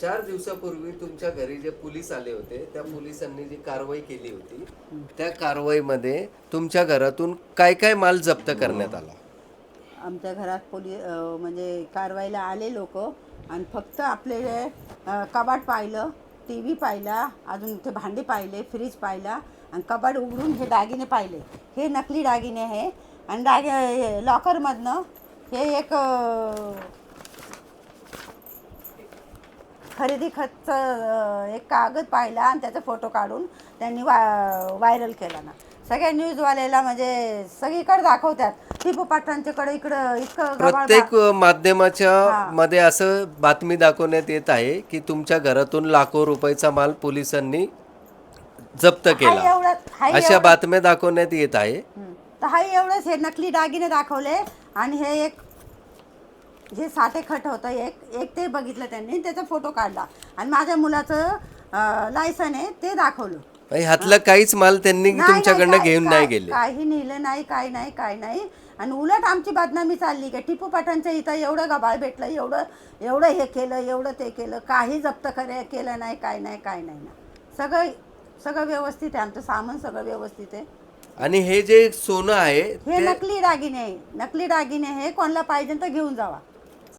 चार दिवसापूर्वी तुमच्या घरी जे पोलीस आले होते त्या पोलिसांनी जी कारवाई केली होती त्या कारवाईमध्ये तुमच्या घरातून काय काय माल जप्त करण्यात आला? आमच्या घरात पोली म्हणजे कारवाईला आले लोक आणि फक्त आपले कबाट पाहिलं टी व्ही पाहिला अजून ते भांडे पाहिले फ्रीज पाहिला आणि कबाट उघडून हे दागिने पाहिले. हे नकली दागिने आहे. आणि दागे लॉकरमधनं हे एक खरेदी खतचं एक कागद पाहिला आणि त्याचा फोटो काढून त्यांनी वा व्हायरल केला ना. सगळ्या न्यूजवाल्याला म्हणजे सगळीकडे दाखवतात. टिपू पाटलांच्याकडे इकडं इतकं प्रत्येक माध्यमाच्या मध्ये असं बातमी दाखवण्यात येत आहे की तुमच्या घरातून लाखो रुपयाचा माल पोलिसांनी जप्त केला. अशा बातम्या दाखवण्यात येत आहे. तर हा एवढंच हे नकली दागिने दाखवले आणि हे एक हे साठे खट होतं एक एक ते बघितलं त्यांनी त्याचा फोटो काढला. आणि माझ्या मुलाचं लायसन आहे ते दाखवलं. ह्यातलं काहीच माल त्यांनी नाही, तुमच्याकडनं नाही, घेऊन काय- नाही गेले. काही नेलं नाही काय नाही काय नाही. आणि उलट आमची बदनामी चालली की टिपू पाटांच्या इथं एवढं गबाळ भेटलं एवढं एवढं हे केलं एवढं ते केलं काही जप्त करे केलं नाही काय नाही काय नाही. ना सगळं सगळं व्यवस्थित आहे आमचं सामान सगळं व्यवस्थित आहे. आणि हे जे सोनं आहे हे नकली दागिने आहे नकली दागिने हे कोणाला पाहिजे तर घेऊन जावा.